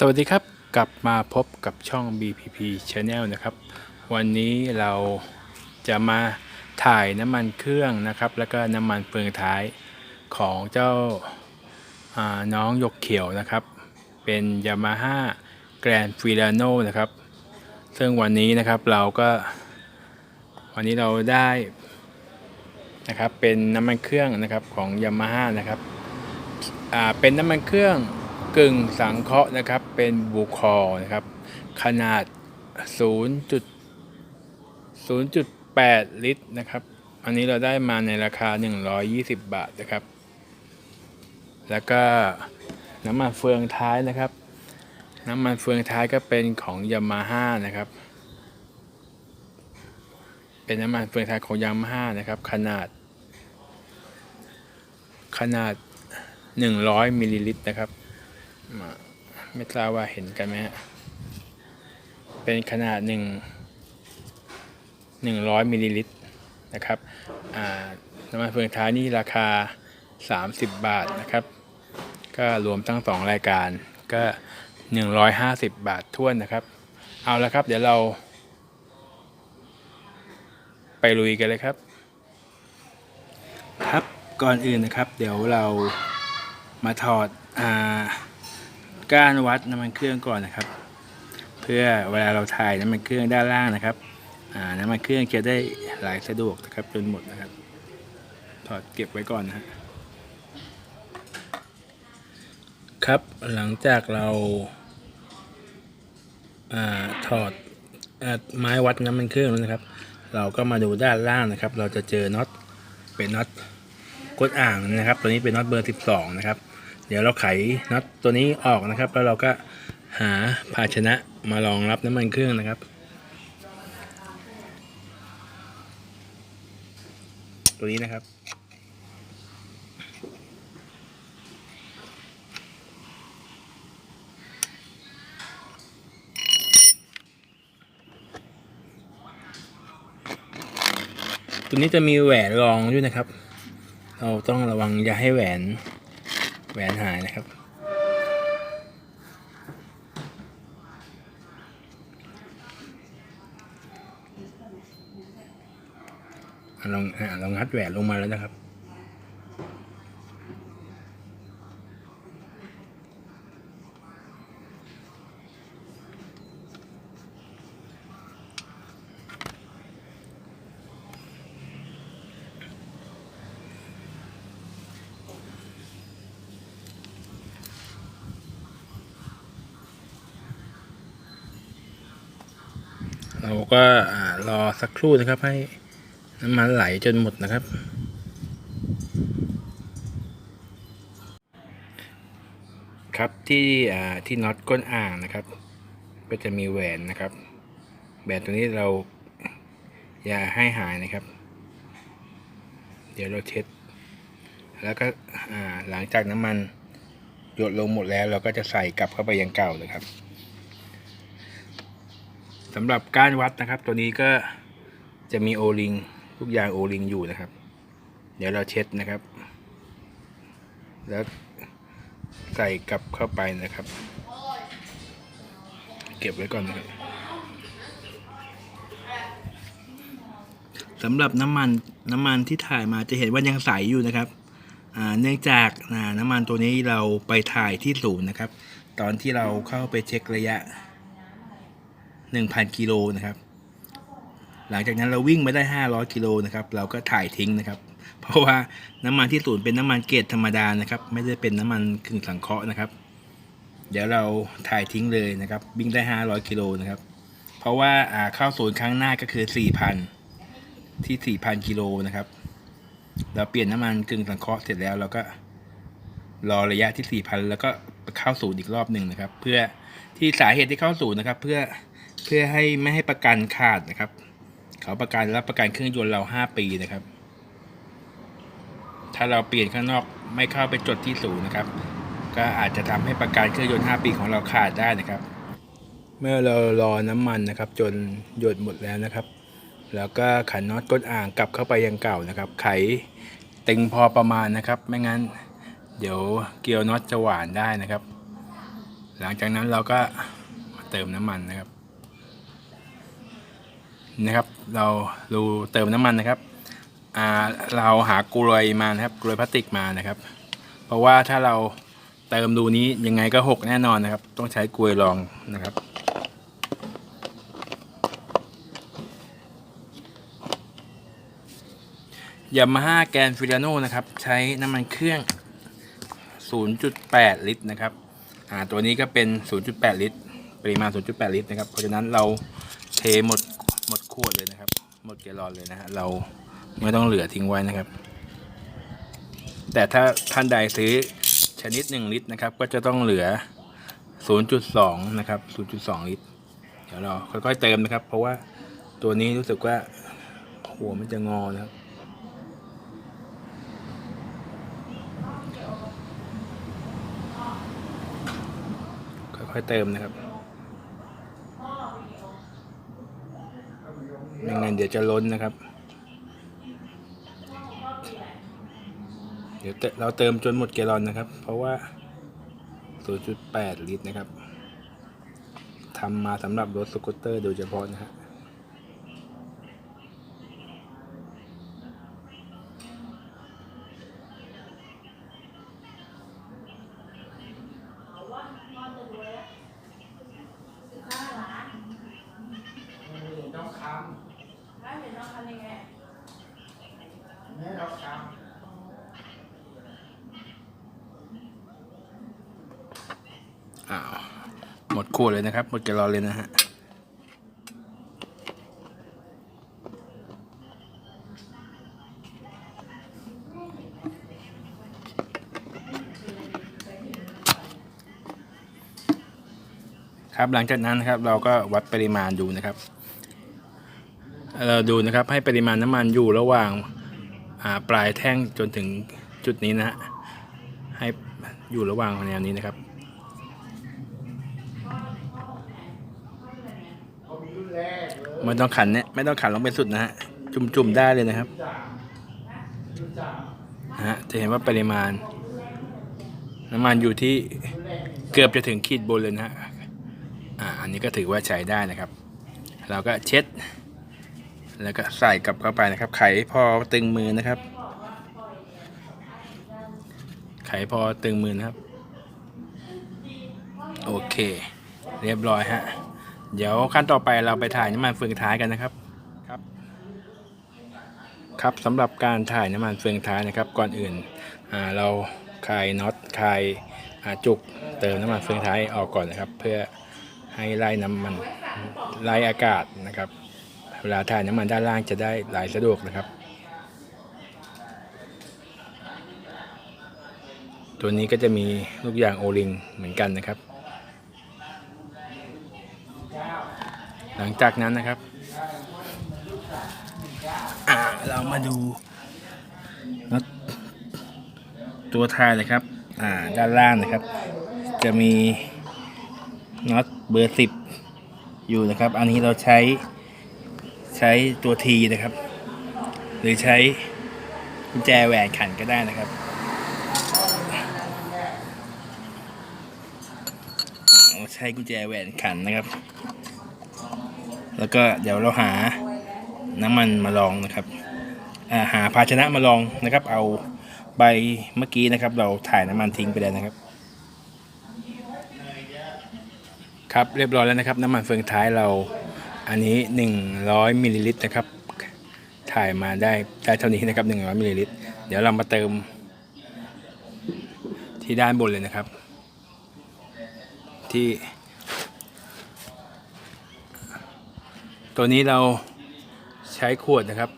สวัสดีครับ กลับมาพบกับช่อง BPP Channel นะครับ วันนี้เราจะมาถ่ายน้ำมันเครื่องนะครับ แล้วก็น้ำมันเฟืองท้ายของเจ้าาน้องยกเขียวนะครับ เป็น Yamaha Grand Filano นะครับ ซึ่งวันนี้นะครับเราก็ วันนี้เราได้นะครับเป็นน้ำมันเครื่องนะครับของ Yamaha นะครับเป็นน้ำมันเครื่อง กึ่งสังเคราะห์นะครับเป็นบูคอนะครับ ขนาด 0.0.8 ลิตรนะครับ อันนี้เราได้มาในราคา 120 บาทนะครับ แล้วก็น้ำมันเฟืองท้ายนะครับ น้ำมันเฟืองท้ายก็เป็นของยามาฮ่านะครับ เป็นน้ำมันเฟืองท้ายของยามาฮ่านะครับ ขนาด ขนาด 100มิลลิลิตรนะครับ ไม่ทราบว่าเห็นกันไหมฮะ เป็นขนาดหนึ่งหนึ่งร้อยมิลลิลิตรนะครับอ่าน้ำมันเฟืองท้ายนี่ราคา 30 บาทนะครับ ก็รวมทั้งสองรายการก็ 150 บาทท้วนนะครับ เอาละครับ เดี๋ยวเรา ไปลุยกันเลยครับ ครับก่อนอื่นนะครับ เดี๋ยวเรามาถอดอ่า ก้านวัดน้ำมันเครื่องก่อนนะครับ เพื่อเวลาเราถ่ายน้ำมันเครื่องด้านล่างนะครับน้ำมันเครื่องจะได้ไหลสะดวกนะครับจนหมดนะครับถอดเก็บไว้ก่อนนะฮะครับหลังจากเราอาถอดอไม้วัดน้ำมันเครื่องแล้วนะครับ เราก็มาดูด้านล่างนะครับ เราจะเจอน็อตเป็นน็อตกดอ่างนะครับ ตัวนี้เป็นน็อตเบอร์ 12 นะครับ เดี๋ยวเราไขน็อตตัวนี้ออกนะครับ แล้วเราก็หาภาชนะมารองรับน้ำมันเครื่องนะครับตัวนี้นะครับ ตัวนี้จะมีแหวนรองด้วยนะครับ เราต้องระวังอย่าให้แหวน หวนหายนะครับ ลองลองงัดแหวนลงมาแล้วนะครับ เราก็รอสักครู่นะครับให้น้ำมันไหลจนหมดนะครับ ครับที่ที่น็อตก้นอ่างนะครับ ก็จะมีแหวนนะครับแหวนตัวนี้เราอย่าให้หายนะครับ เดี๋ยวเราเช็ด แล้วก็หลังจากน้ำมันหยดลงหมดแล้วเราก็จะใส่กลับเข้าไปยังเก่าเลยครับ สำหรับกานวัดนะครับ ตัวนี้ก็จะมีโอลิงทุกอย่างโอลิงอยู่นะครับ เดี๋ยวเราเช็ดนะครับ แล้วใส่กลับเข้าไปนะครับ เก็บไว้ก่อนนะครับสำหรับน้ำมันน้ำมันที่ถ่ายมาจะเห็นว่ายังใสอยู่นะครับเนื่องจากน้ำมันตัวนี้เราไปถ่ายที่ศูนย์นะครับ ตอนที่เราเข้าไปเช็คระยะ 1,000กิโลนะครับ หลังจากนั้นเราวิ่งมาได้ 500กิโลนะครับ เราก็ถ่ายทิ้งนะครับ เพราะว่าน้ำมันที่ศูนย์เป็นน้ำมันเกรดธรรมดานะครับ ไม่ได้เป็นน้ำมันกึ่งสังเคราะห์นะครับ เดี๋ยวเราถ่ายทิ้งเลยนะครับ วิ่งได้ 500กิโลนะครับ เพราะว่าอ่าเข้าศูนย์ครั้งหน้าก็คือ 4,000 ที่ 4,000กิโลนะครับ เราเปลี่ยนน้ำมันกึ่งสังเคราะห์เสร็จแล้วเราก็รอระยะที่ 4,000 แล้วก็เข้าศูนย์อีกรอบหนึ่งนะครับ เพื่อที่สาเหตุที่เข้าศูนย์นะครับ เพื่อ เพื่อให้ไม่ให้ประกันขาดนะครับ เขาประกันรับประกันเครื่องยนต์เรา 5 ปีนะครับ ถ้าเราเปลี่ยนข้างนอกไม่เข้าไปจดที่ศูนย์นะครับ ก็อาจจะทำให้ประกันเครื่องยนต์ 5 ปีของเราขาดได้นะครับ เมื่อเรารอน้ำมันนะครับ จนหยดหมดแล้วนะครับ แล้วก็ขันน็อตก้นอ่างกลับเข้าไปยังเก่านะครับ ไขตึงพอประมาณนะครับ ไม่งั้น เดี๋ยวเกลียวน็อตจะหวานได้นะครับ หลังจากนั้นเราก็มาเติมน้ำมันนะครับ นะครับ เราดูเติมน้ำมันนะครับเราหากลวยมานะครับกลวยพลาสติกมานะครับ เพราะว่าถ้าเราเติมดูนี้ยังไงก็หกแน่นอนนะครับ ต้องใช้กลวยรองนะครับยามาฮ่าแกนฟิลาโนนะครับ ใช้น้ำมันเครื่อง 0.8 ลิตรนะครับอ่าตัวนี้ก็เป็น 0.8 ลิตร ปริมาณ 0.8 ลิตรนะครับ เพราะฉะนั้นเราเทหมด วดเลยนะครับ หมดแกลอนเลยนะฮะเราไม่ต้องเหลือทิ้งไว้นะครับ แต่ถ้าท่านใดซื้อชนิด 1 ลิตรนะครับ ก็จะต้องเหลือ 0.2 นะครับ 0.2 ลิตร เดี๋ยวเราค่อยๆเติมนะครับ เพราะว่าตัวนี้รู้สึกว่าหัวมันจะงอนะครับค่อยๆเติมนะครับ ไม่งั้นเดี๋ยวจะล้นนะครับ เดี๋ยวเราเติมจนหมดแกลลอนนะครับ เพราะว่า 0.8 ลิตรนะครับทำมาสำหรับรถสกูตเตอร์โดยเฉพาะนะครับองค ถ้าเห็นน้องทำยังไงำนี่น้องค อ้าว หมด ขวดเลยนะครับหมดแกลลอนเลยนะฮะครับหลังจากนั้นนะครับเราก็วัดปริมาณดูนะครับ เราดูนะครับให้ปริมาณน้ำมันอยู่ระหว่างาปลายแท่งจนถึงจุดนี้นะฮะให้อยู่ระหว่างแนวนี้นะครับำเขามีรุ่นแรกเลย ไม่ต้องขันเนี่ยไม่ต้องขันลงไปสุดนะฮะ จุ่มๆได้เลยนะครับนจ่านะฮะจะเห็นว่าปริมาณ น้ำมันอยู่ที่เกือบจะถึงขีดบนเลยนะฮะอ่าอันนี้ก็ถือว่าใช้ได้นะครับ เราก็เช็ด แล้วก็ใส่กลับเข้าไปนะครับ ไขพอตึงมือนะครับ ไขพอตึงมือนะครับ โอเค เรียบร้อยฮะ เดี๋ยวขั้นต่อไปเราไปถ่ายน้ำมันเฟืองท้ายกันนะครับ ครับครับสำหรับการถ่ายน้ำมันเฟืองท้ายนะครับ ก่อนอื่นอ่าเราคลายน็อตคลายอ่าจุกเติมน้ำมันเฟืองท้ายออกก่อนนะครับ เพื่อให้ไล่น้ำมันไล่อากาศนะครับ เวลาถ่ายน้ำมันด้านล่างจะได้ไหลสะดวกนะครับ ตัวนี้ก็จะมีลูกยางโอลิงเหมือนกันนะครับ หลังจากนั้นนะครับ เรามาดูน็อตตัวท้ายนะครับ อ่า ด้านล่างนะครับ จะมีน็อตเบอร์สิบอยู่นะครับ อันนี้เราใช้ใช้ตัวทีนะครับ หรือใช้กุญแจแหวนขันก็ได้นะครับใช้กุญแจแหวนขันนะครับ แล้วก็เดี๋ยวเราหาน้ำมันมาลองนะครับาหาภาชนะมาลองนะครับ เอาใบเมื่อกี้นะครับ เราถ่ายน้ำมันทิ้งไปแล้วนะครับ ครับเรียบร้อยแล้วนะครับ น้ำมันเฟืองท้ายเราอันนี้ 100มิลลิลิตรนะครับ ถ่ายมาได้ได้เท่านี้นะครับ 100มิลลิลิตรเดี๋ยวเรามาเติม ที่ด้านบนเลยนะครับ ที่ ตัวนี้เราใช้ขวดนะครับ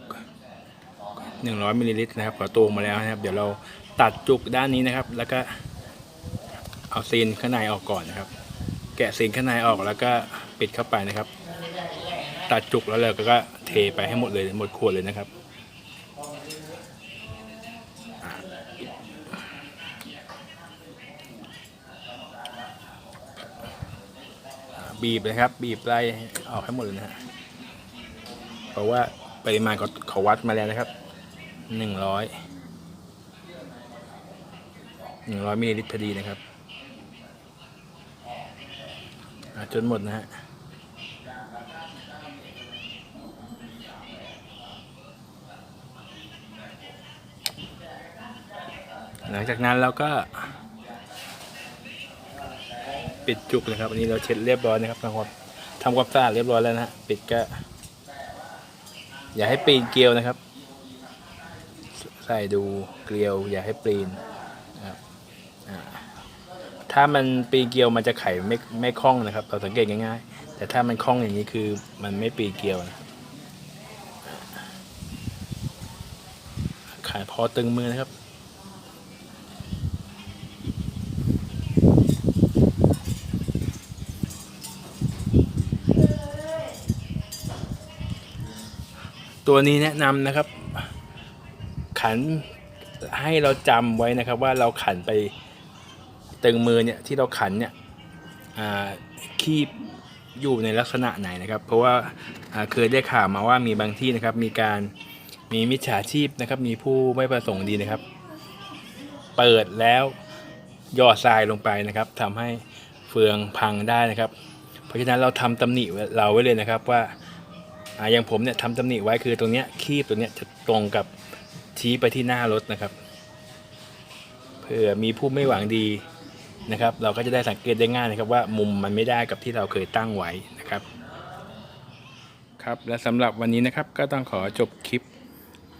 100มิลลิลิตรนะครับขอตวงมาแล้วนะครับ เดี๋ยวเราตัดจุกด้านนี้นะครับ แล้วก็เอาซีนข้างในออกก่อนนะครับ แกะซีนข้างในออกแล้วก็ปิดเข้าไปนะครับ ตัดจุกแล้วเราก็เทไปให้หมดเลยหมดขวดเลยนะครับบีบเลยครับ บีบไล่ออกให้หมดเลยนะฮะ เพราะว่าปริมาณเขาเขาวัดมาแล้วนะครับหนึ่งร้อยหนึ่งร้อยมิลลิลิตรพอดีนะครับจนหมดนะฮะหลังจากนั้นเราก็ ปิดจุกเลยครับอันนี้เราเช็ดเรียบร้อยนะครับทำความทำความสะอาดเรียบร้อยแล้วนะฮะปิดก็ อย่าให้ปีนเกลียวนะครับ ใส่ดูเกลียว อย่าให้ปีนนะครับถ้ามันปีนเกลียวมันจะไขไม่ไม่คล่องนะครับ เราสังเกตง่ายๆ แต่ถ้ามันคล่องอย่างนี้คือมันไม่ปีนเกลียวนะขายพอตึงมือนะครับ ตัวนี้แนะนำนะครับ ขันให้เราจำไว้นะครับ ว่าเราขันไปตึงมือเนี่ยที่เราขันเนี่ยอาคีบอยู่ในลักษณะไหนนะครับ เพราะว่าเคยได้ข่าวมาว่ามีบางที่นะครับ มีการมีมิจฉาชีพนะครับ มีผู้ไม่ประสงค์ดีนะครับ เปิดแล้วหยอดทรายลงไปนะครับทำให้เฟืองพังได้นะครับ เพราะฉะนั้นเราทำตำหนิเราไว้เลยนะครับว่า อ่าอย่างผมเนี่ยทำตำหนิไว้คือตรงเนี้ยคีบตรงเนี้ยจะตรงกับชี้ไปที่หน้ารถนะครับ เผื่อมีผู้ไม่หวังดีนะครับ เราก็จะได้สังเกตได้ง่ายนะครับ ว่ามุมมันไม่ได้กับที่เราเคยตั้งไว้นะครับครับและสำหรับวันนี้นะครับก็ต้องขอจบคลิป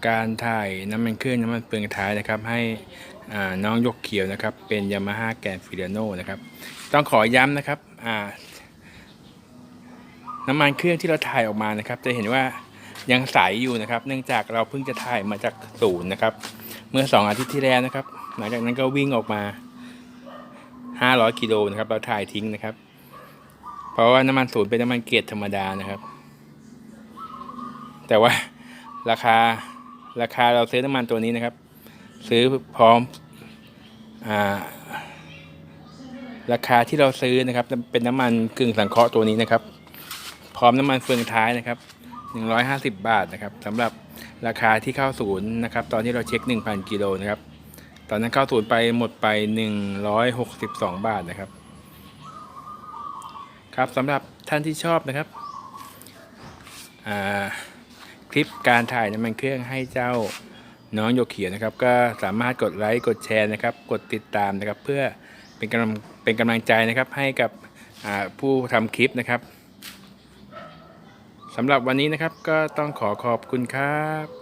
การถ่ายน้ำมันเครื่องน้ำมันเปลืองท้ายนะครับ ให้อ่าน้องยกเขียวนะครับ เป็นยามาฮ่าแกนฟิเดโนนะครับ ต้องขอย้ำนะครับ น้ำมันเครื่องที่เราถ่ายออกมานะครับ จะเห็นว่ายังใสอยู่นะครับ เนื่องจากเราเพิ่งจะถ่ายมาจากศูนย์นะครับ เมื่อ 2 อาทิตย์ที่แล้วนะครับ หลังจากนั้นก็วิ่งออกมา 500กิโลนะครับ เราถ่ายทิ้งนะครับ เพราะว่าน้ำมันศูนย์เป็นน้ำมันเกรดธรรมดานะครับ แต่ว่าราคาราคาเราซื้อน้ำมันตัวนี้นะครับ ซื้อพร้อมอ่าราคาที่เราซื้อนะครับ เป็นน้ำมันกึ่งสังเคราะห์ตัวนี้นะครับ ร้อมน้ำมันเฟืองท้ายนะครับ 150 บาทนะครับสำหรับราคาที่เข้าศูนย์นะครับ ตอนที่เราเช็ค 1,000 กิโลนะครับ ตอนนั้นเข้าศูนย์ไปหมดไป 162 บาทนะครับ ครับสำหรับท่านที่ชอบนะครับคลิปการถ่ายน้ำมันเครื่องให้เจ้าน้องโยเขียนะครับ ก็สามารถกดไลค์กดแชร์นะครับ กดติดตามนะครับ เพื่อเป็นกำลังเป็นกำลังใจนะครับให้กับผู้ทำคลิปนะครับ สำหรับวันนี้นะครับก็ต้องขอขอบคุณครับ